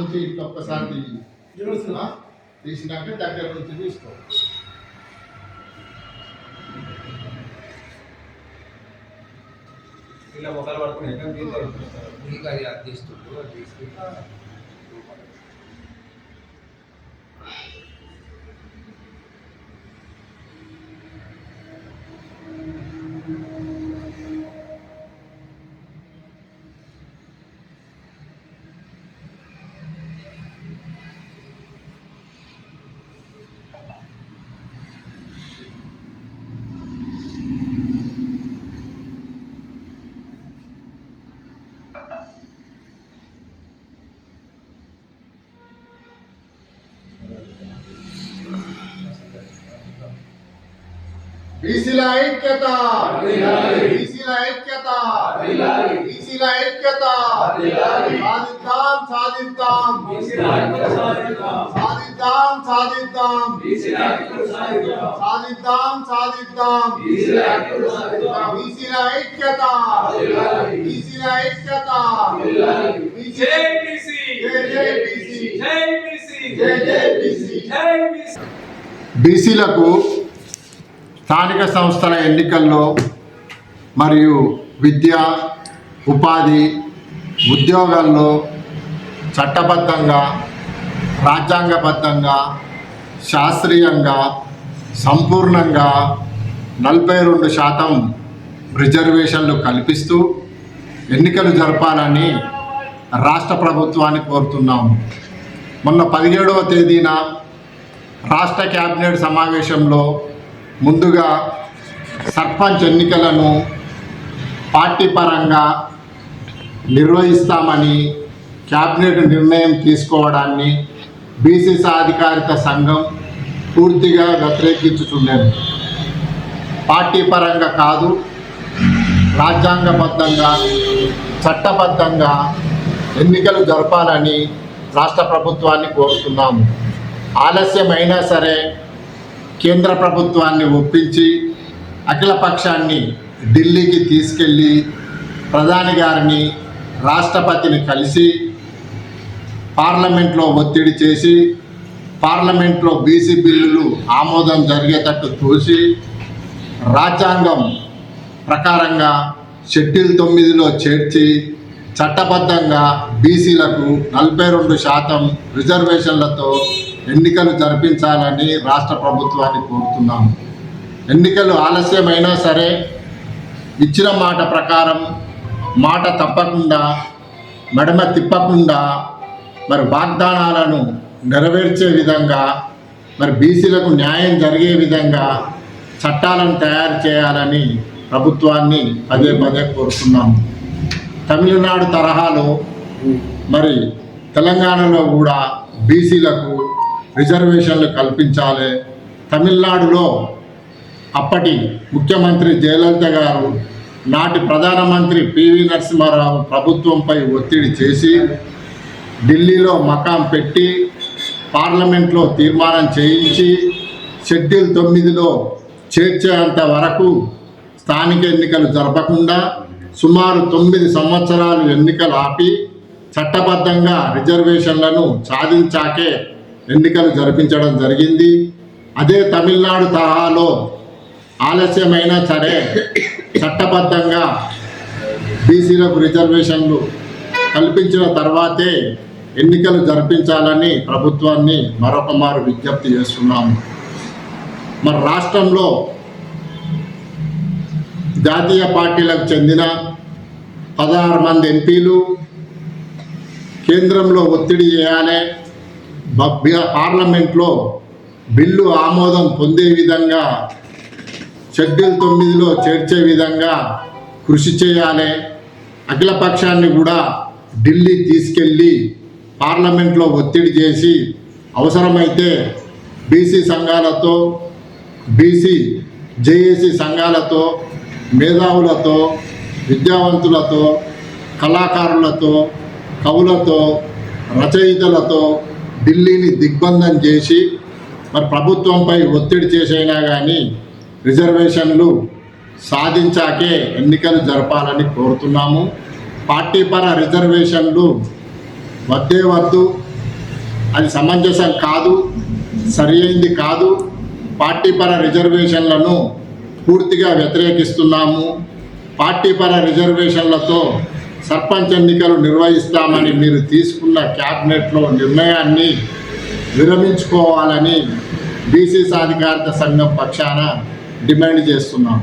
నుంచి ఇట్లా ఒక్కసారి తీయి? తీసినాక దగ్గర నుంచి తీసుకో. ఇలా మొక్కలు పడుకుని ఎక్కడ తీస్తారు బీసీల ఐక్యత. బీసీల ఐక్యత. బీసీల ఐక్యత. సాధిద్దాం సాధిద్దాం. సాధిద్దాం. సాధిద్దాం సాధిద్దాం. సాధిద్దాం. బీసీల ఐక్యత బీసీల ఐక్యత. జై బీసీ. జై బీసీ. జై బీసీ. జై జై బీసీ. జై బీసీ. బీసీలకు స్థానిక సంస్థల ఎన్నికల్లో మరియు విద్య ఉపాధి ఉద్యోగాల్లో చట్టబద్ధంగా రాజ్యాంగబద్ధంగా శాస్త్రీయంగా సంపూర్ణంగా నలభై రెండు శాతం రిజర్వేషన్లు కల్పిస్తూ ఎన్నికలు జరపాలని రాష్ట్ర ప్రభుత్వాన్ని కోరుతున్నాము మొన్న పదిహేడవ తేదీన రాష్ట్ర క్యాబినెట్ సమావేశంలో ముందుగా సర్పంచ్ ఎన్నికలను పార్టీ పరంగా నిర్వహిస్తామని క్యాబినెట్ నిర్ణయం తీసుకోవడాన్ని బీసీ సాధికారిత సంఘం పూర్తిగా వ్యతిరేకించుచుండేది పార్టీ పరంగా కాదు రాజ్యాంగబద్ధంగా చట్టబద్ధంగా ఎన్నికలు జరపాలని రాష్ట్ర ప్రభుత్వాన్ని కోరుతున్నాము. ఆలస్యమైనా సరే కేంద్ర ప్రభుత్వాన్ని ఒప్పించి అఖిలపక్షాన్ని ఢిల్లీకి తీసుకెళ్ళి ప్రధాని గారిని రాష్ట్రపతిని కలిసి పార్లమెంట్లో ఒత్తిడి చేసి పార్లమెంట్లో బీసీ బిల్లులు ఆమోదం జరిగేటట్టు చూసి రాజ్యాంగం ప్రకారంగా షెడ్యూల్ తొమ్మిదిలో చేర్చి చట్టబద్ధంగా బీసీలకు నలభై రెండు శాతం రిజర్వేషన్లతో ఎన్నికలు జరిపించాలని రాష్ట్ర ప్రభుత్వాన్ని కోరుతున్నాము. ఎన్నికలు ఆలస్యమైనా సరే ఇచ్చిన మాట ప్రకారం మాట తప్పకుండా మెడమ తిప్పకుండా మరి వాగ్దానాలను నెరవేర్చే విధంగా మరి బీసీలకు న్యాయం జరిగే విధంగా చట్టాలను తయారు చేయాలని ప్రభుత్వాన్ని పదే పదే కోరుతున్నాము. తమిళనాడు తరహాలో మరి తెలంగాణలో కూడా బీసీలకు రిజర్వేషన్లు కల్పించాలి. తమిళనాడులో అప్పటి ముఖ్యమంత్రి జయలలిత గారు నాటి ప్రధానమంత్రి పివి నరసింహారావు ప్రభుత్వంపై ఒత్తిడి చేసి ఢిల్లీలో మకాం పెట్టి పార్లమెంట్లో తీర్మానం చేయించి షెడ్యూల్ తొమ్మిదిలో చేర్చేంత వరకు స్థానిక ఎన్నికలు జరపకుండా సుమారు తొమ్మిది సంవత్సరాలు ఎన్నికలు ఆపి చట్టబద్ధంగా రిజర్వేషన్లను సాధించాకే ఎన్నికలు జరిపించడం జరిగింది. అదే తమిళనాడు తరహాలో ఆలస్యమైనా సరే చట్టబద్ధంగా బీసీలకు రిజర్వేషన్లు కల్పించిన తర్వాతే ఎన్నికలు జరిపించాలని ప్రభుత్వాన్ని మరొక మారు విజ్ఞప్తి చేస్తున్నాము. మరి రాష్ట్రంలో జాతీయ పార్టీలకు చెందిన పదహారు మంది ఎంపీలు కేంద్రంలో ఒత్తిడి చేయాలి పార్లమెంట్లో బిల్లు ఆమోదం పొందే విధంగా షెడ్యూల్ తొమ్మిదిలో చేర్చే విధంగా కృషి చేయాలి. అఖిల పక్షాన్ని కూడా ఢిల్లీ తీసుకెళ్ళి పార్లమెంట్లో ఒత్తిడి చేసి అవసరమైతే బీసీ సంఘాలతో బీసీ జేఏసీ సంఘాలతో మేధావులతో విద్యావంతులతో కళాకారులతో కవులతో రచయితలతో ఢిల్లీని దిగ్బంధం చేసి మరి ప్రభుత్వంపై ఒత్తిడి చేసైనా కానీ రిజర్వేషన్లు సాధించాకే ఎన్నికలు జరపాలని కోరుతున్నాము. పార్టీ పర రిజర్వేషన్లు వద్దే వద్దు. అది సమంజసం కాదు సరి అయింది కాదు. పార్టీపర రిజర్వేషన్లను పూర్తిగా వ్యతిరేకిస్తున్నాము. పార్టీపర రిజర్వేషన్లతో సర్పంచ్ ఎన్నికలు నిర్వహిస్తామని మీరు తీసుకున్న క్యాబినెట్లో నిర్ణయాన్ని విరమించుకోవాలని బీసీ సాధికారత సంఘం పక్షాన డిమాండ్ చేస్తున్నాం.